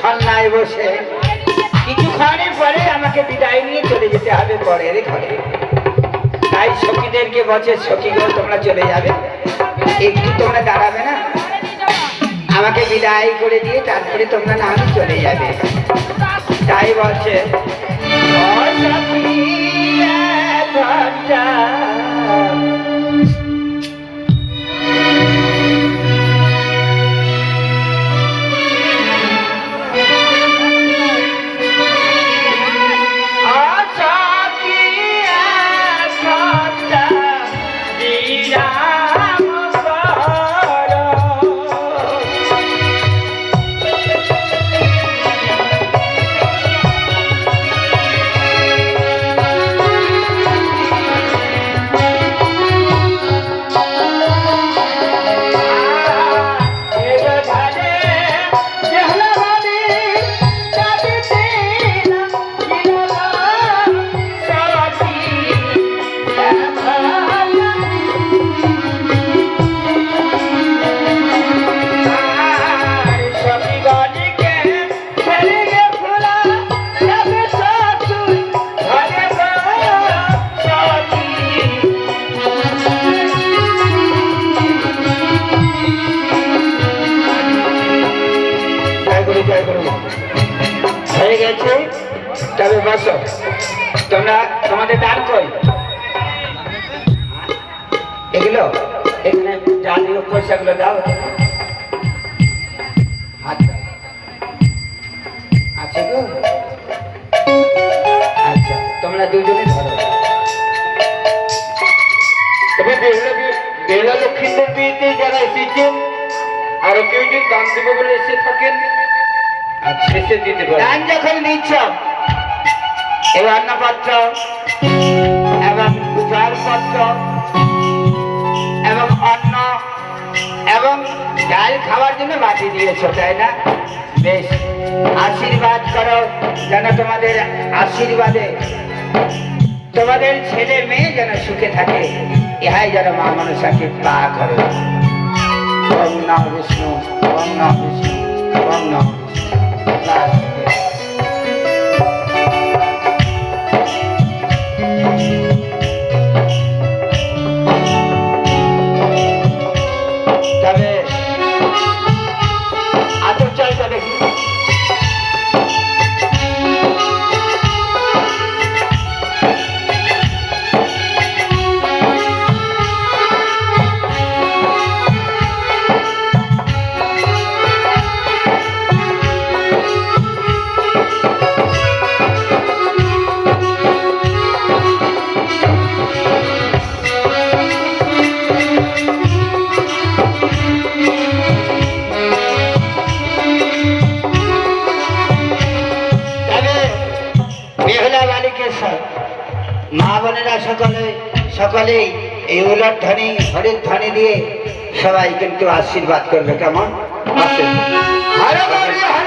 সন্ন্যায় বসে। কিছুক্ষণের পরে আমাকে বিদায় নিয়ে চলে যেতে হবে পরের ঘরে। তাই সখীদেরকে বলছে সখীগুলো তোমরা চলে যাবে। একটু তোমরা দাঁড়াবে না? আমাকে বিদায় করে দিয়ে তারপরে তোমরা না আমি চলে যাবে। তাই বলছে তবে বসো। তোমরা তোমাদের দান কই? এগুলো? এখানে জাতীয় পয়সাগুলো দাও। আছে আচ্ছা আরও কেউ যদি দান দেবে বলে এসে থাকেন? আচ্ছা এসে দিতে পারেন যখন নিচ্ছ এই অন্নপত্র এবং জলপত্র এবং অন্ন এবং ডাল খাওয়ার জন্য বাটি দিয়েছ, তাই না? বেশ, আশীর্বাদ করো যেন তোমাদের আশীর্বাদে তোমাদের ছেলে মেয়ে যেন সুখে থাকে, ইহাই যেন মা মনসাকে পা করে। ওম নম বিষ্ণু, ওম নম বিষ্ণু, ওম স- মা বোনেরা সকলে, সকলেই এই উলট ধ্বনি হরির ধ্বনি দিয়ে সবাই কিন্তু আশীর্বাদ করবে, কেমন? আসেন।